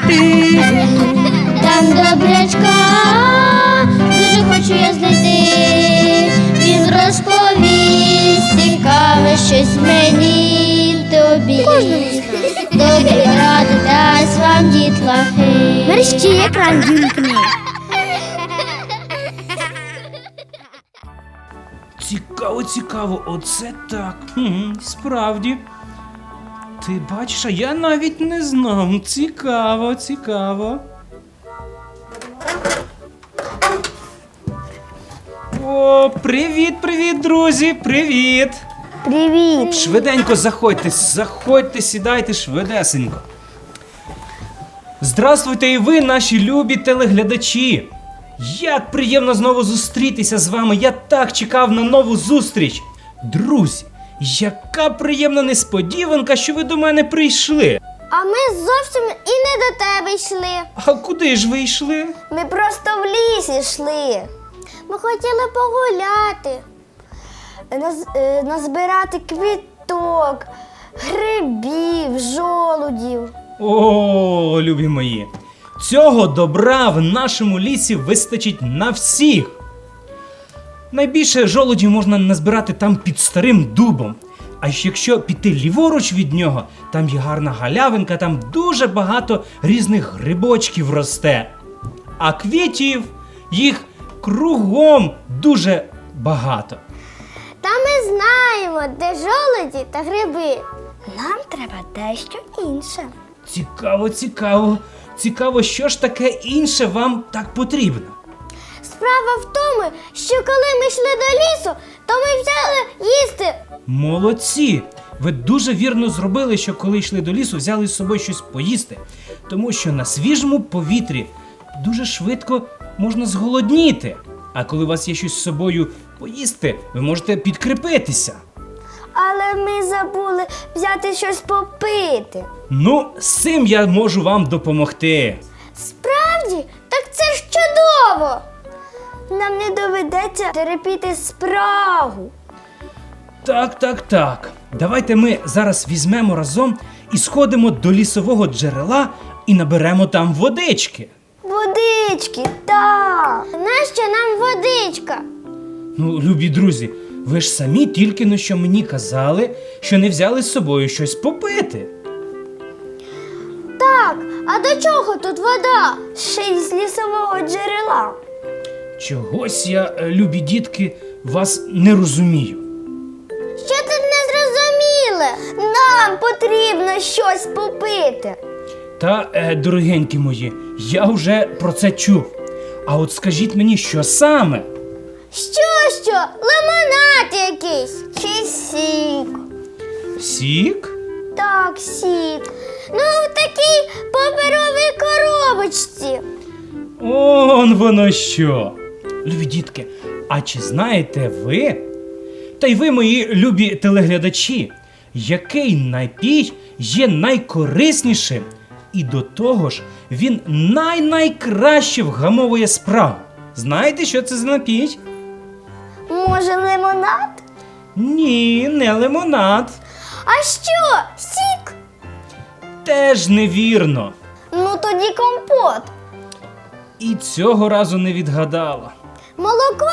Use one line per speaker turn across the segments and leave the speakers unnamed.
піти.
Там добрячка, дуже хочу я знайти. Він розповість цікаве щось мені тобі. Добрі ради дасть вам дітлахи.
Мерщі екран вімкни.
Цікаво, цікаво, оце так. Хм, справді. Ти бачиш, а я навіть не знав. Цікаво, цікаво. О, привіт, привіт, друзі! Привіт!
Привіт.
Швиденько заходьте, заходьте, сідайте швидесенько. Здравствуйте і ви, наші любі телеглядачі. Як приємно знову зустрітися з вами. Я так чекав на нову зустріч. Друзі, яка приємна несподіванка, що ви до мене прийшли.
А ми зовсім і не до тебе йшли.
А куди ж ви йшли?
Ми просто в ліс йшли. Ми хотіли погуляти, наз, е, назбирати квіток, грибів, жолудів.
О, любі мої, цього добра в нашому лісі вистачить на всіх. Найбільше жолудів можна назбирати там під старим дубом. А якщо піти ліворуч від нього, там є гарна галявинка, там дуже багато різних грибочків росте. А квітів їх кругом дуже багато.
Та ми знаємо, де жолуді та гриби. Нам треба дещо інше.
Цікаво, цікаво. Цікаво, що ж таке інше вам так потрібно.
Справа в тому, що коли ми йшли до лісу, то ми взяли їсти.
Молодці! Ви дуже вірно зробили, що коли йшли до лісу, взяли з собою щось поїсти. Тому що на свіжому повітрі дуже швидко можна зголодніти. А коли у вас є щось з собою поїсти, ви можете підкріпитися.
Але ми забули взяти щось попити.
Ну, з цим я можу вам допомогти.
Справді, так це ж чудово. Нам не доведеться терпіти спрагу.
Так, так, так. Давайте ми зараз візьмемо разом і сходимо до лісового джерела і наберемо там водички.
Водички, так. Нащо нам водичка?
Ну, любі друзі, ви ж самі тільки но що мені казали, що не взяли з собою щось попити.
Так, а до чого тут вода? Ще й з лісового джерела.
Чогось я, е, любі дітки, вас не розумію.
Що тут не зрозуміле? Нам потрібно щось попити.
Та, е, дорогенькі мої, я вже про це чув. А от скажіть мені, що саме?
Що, що? Лимонад якийсь? Чи сік?
Сік?
Так, сік. Ну, в такій паперовій коробочці.
Он воно що. Любі дітки, а чи знаєте ви? Та й ви, мої любі телеглядачі, який напій є найкориснішим, і до того ж він най-найкраще вгамовує справу. Знаєте, що це за напій?
Може, лимонад?
Ні, не лимонад.
А що? Сік?
Теж невірно.
Ну тоді компот.
І цього разу не відгадала.
Молоко?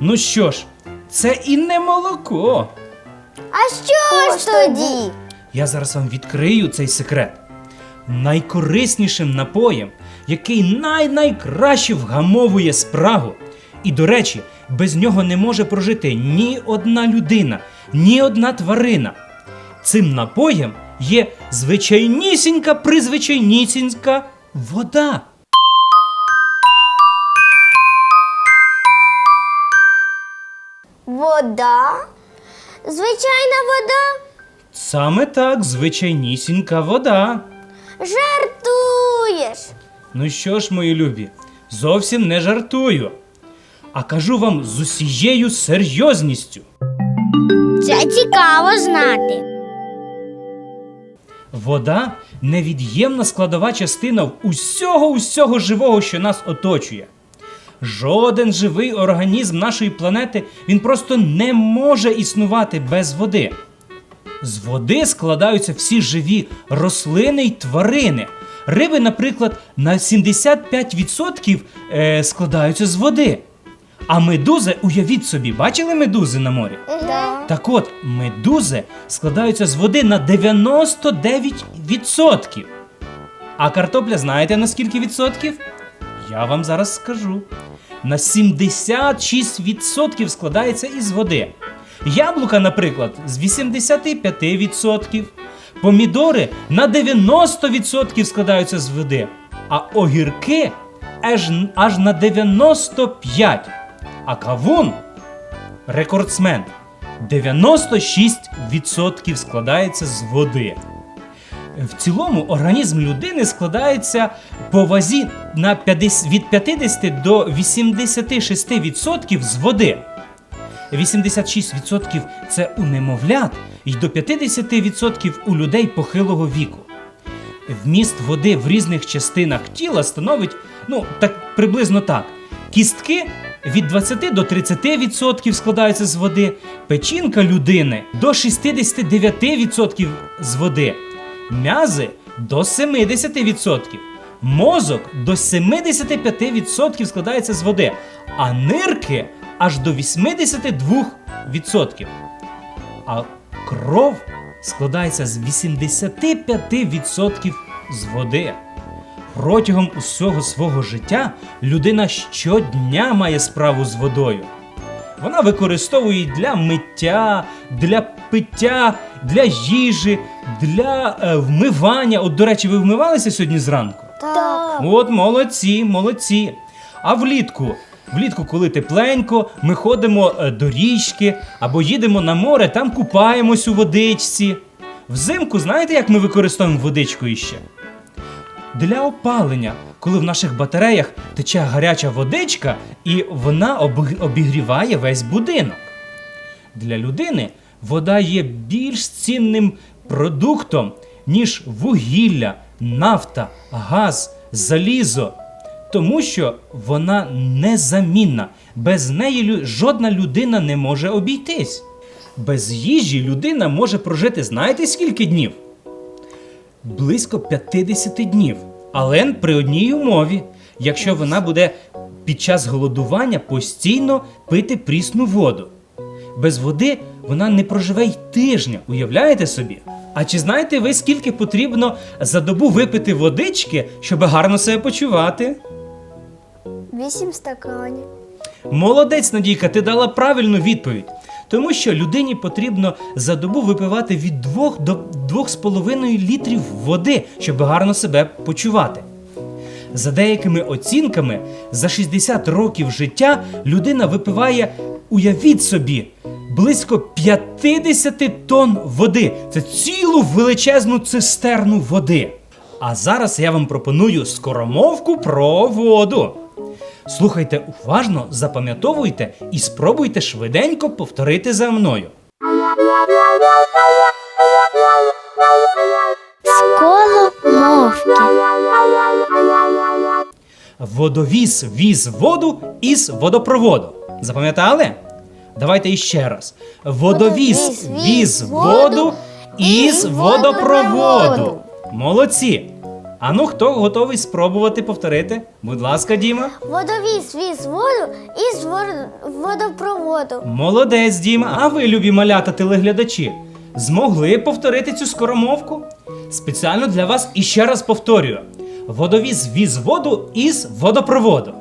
Ну що ж, це і не молоко.
А що ж тоді?
Я зараз вам відкрию цей секрет. Найкориснішим напоєм, який най-найкраще вгамовує спрагу. І, до речі, без нього не може прожити ні одна людина, ні одна тварина. Цим напоєм є звичайнісінька призвичайнісінька вода.
Вода? Звичайна вода?
Саме так, звичайнісінька вода.
Жартуєш.
Ну що ж, мої любі, зовсім не жартую. А кажу вам з усією серйозністю.
Це цікаво знати.
Вода невід'ємна складова частина усього усього живого, що нас оточує. Жоден живий організм нашої планети він просто не може існувати без води. З води складаються всі живі рослини й тварини, Риби, наприклад, на 75% е, складаються з води. А медузи, уявіть собі, бачили медузи на морі? Так от, медузи складаються з води на 99%. А картопля знаєте на скільки відсотків? Я вам зараз скажу. На 76% складається із води. Яблука, наприклад, з 85%. Помідори на 90% складаються з води. А огірки аж, аж на 95%. А кавун рекордсмен 96% складається з води. В цілому організм людини складається по вазі на 50, від 50 до 86% з води. 86% це у немовлят і до 50% у людей похилого віку. Вміст води в різних частинах тіла становить ну, так, приблизно так. Кістки від 20 до 30% складаються з води, печінка людини до 69% з води, м'язи до 70%, мозок до 75% складається з води, а нирки аж до 82%. А кров складається з 85% з води. Протягом усього свого життя людина щодня має справу з водою. Вона використовує для миття, для пиття, для їжі, для е, вмивання. От, до речі, ви вмивалися сьогодні зранку?
Так.
От молодці, молодці. А влітку, влітку, коли тепленько, ми ходимо е, до річки або їдемо на море, там купаємось у водичці. Взимку, знаєте, як ми використовуємо водичку іще? Для опалення, коли в наших батареях тече гаряча водичка і вона об- обігріває весь будинок. Для людини вода є більш цінним продуктом, ніж вугілля, нафта, газ, залізо, тому що вона незамінна. Без неї жодна людина не може обійтись. Без їжі людина може прожити знаєте скільки днів? близько 50 днів. Але при одній умові, якщо вона буде під час голодування постійно пити прісну воду. Без води вона не проживе й тижня, уявляєте собі? А чи знаєте ви, скільки потрібно за добу випити водички, щоб гарно себе почувати?
Вісім стаканів.
Молодець, Надійка, ти дала правильну відповідь. Тому що людині потрібно за добу випивати від 2 до 2,5 літрів води, щоб гарно себе почувати. За деякими оцінками, за 60 років життя людина випиває, уявіть собі, близько 50 тонн води. Це цілу величезну цистерну води. А зараз я вам пропоную скоромовку про воду. Слухайте уважно, запам'ятовуйте і спробуйте швиденько повторити за мною.
Сколомовки.
Водовіз віз воду із водопроводу. Запам'ятали? Давайте іще раз. Водовіз віз воду із водопроводу. Молодці! А ну хто готовий спробувати повторити? Будь ласка, Діма.
Водовіз віз воду із водопроводу.
Молодець, Діма. А ви, любі малята телеглядачі, змогли повторити цю скоромовку? Спеціально для вас іще раз повторюю: водовіз віз воду із водопроводу.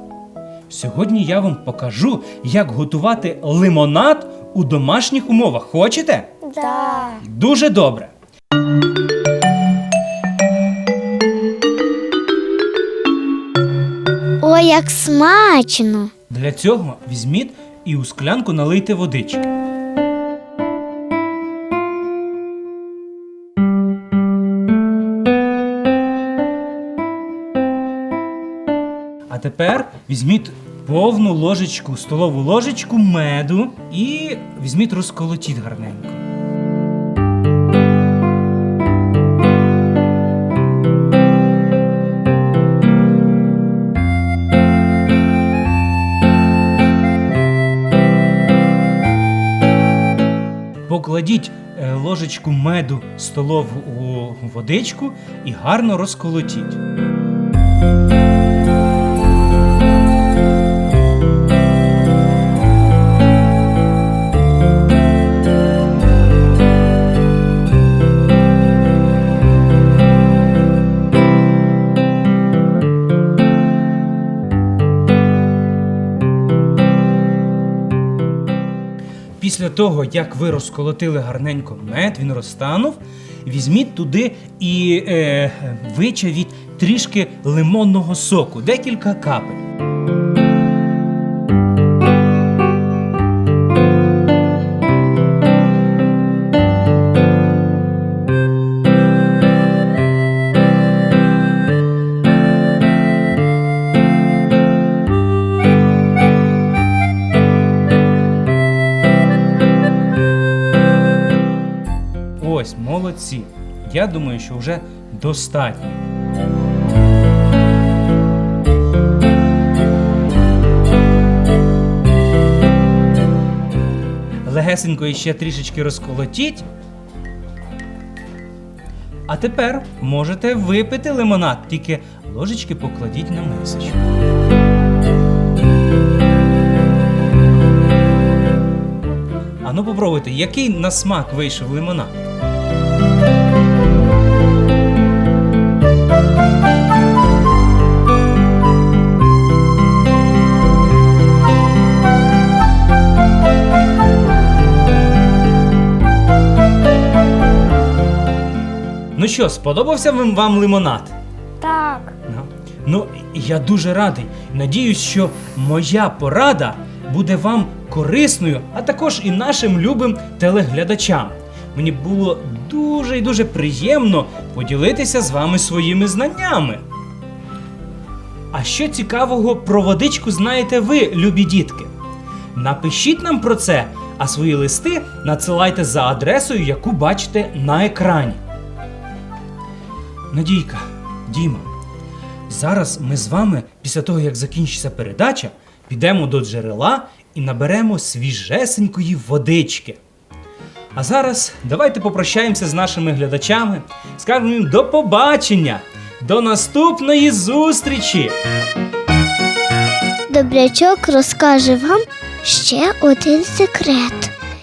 Сьогодні я вам покажу, як готувати лимонад у домашніх умовах. Хочете?
Так.
Дуже добре.
Ой, як смачно.
Для цього візьміть і у склянку налийте водички. А тепер візьміть повну ложечку, столову ложечку меду і візьміть розколотіть гарненько. Покладіть е, ложечку меду столову у водичку і гарно розколотіть. Того, як ви розколотили гарненько мед, він розтанув, візьміть туди і е, вичавіть трішки лимонного соку, декілька капель. Молодці. Я думаю, що вже достатньо. Легесенько іще трішечки розколотіть. А тепер можете випити лимонад, тільки ложечки покладіть на мисочку. Ану попробуйте, який на смак вийшов лимонад. Ну що, сподобався вам- вам лимонад?
Так.
Ну, Ну, я дуже радий. Надіюсь, що моя порада буде вам корисною, а також і нашим любим телеглядачам. Мені було дуже і дуже приємно поділитися з вами своїми знаннями. А що цікавого про водичку знаєте ви, любі дітки? Напишіть нам про це, а свої листи надсилайте за адресою, яку бачите на екрані. Надійка, Діма, зараз ми з вами, після того як закінчиться передача, підемо до джерела і наберемо свіжесенької водички. А зараз давайте попрощаємося з нашими глядачами, скажемо їм до побачення, до наступної зустрічі!
Добрячок розкаже вам ще один секрет.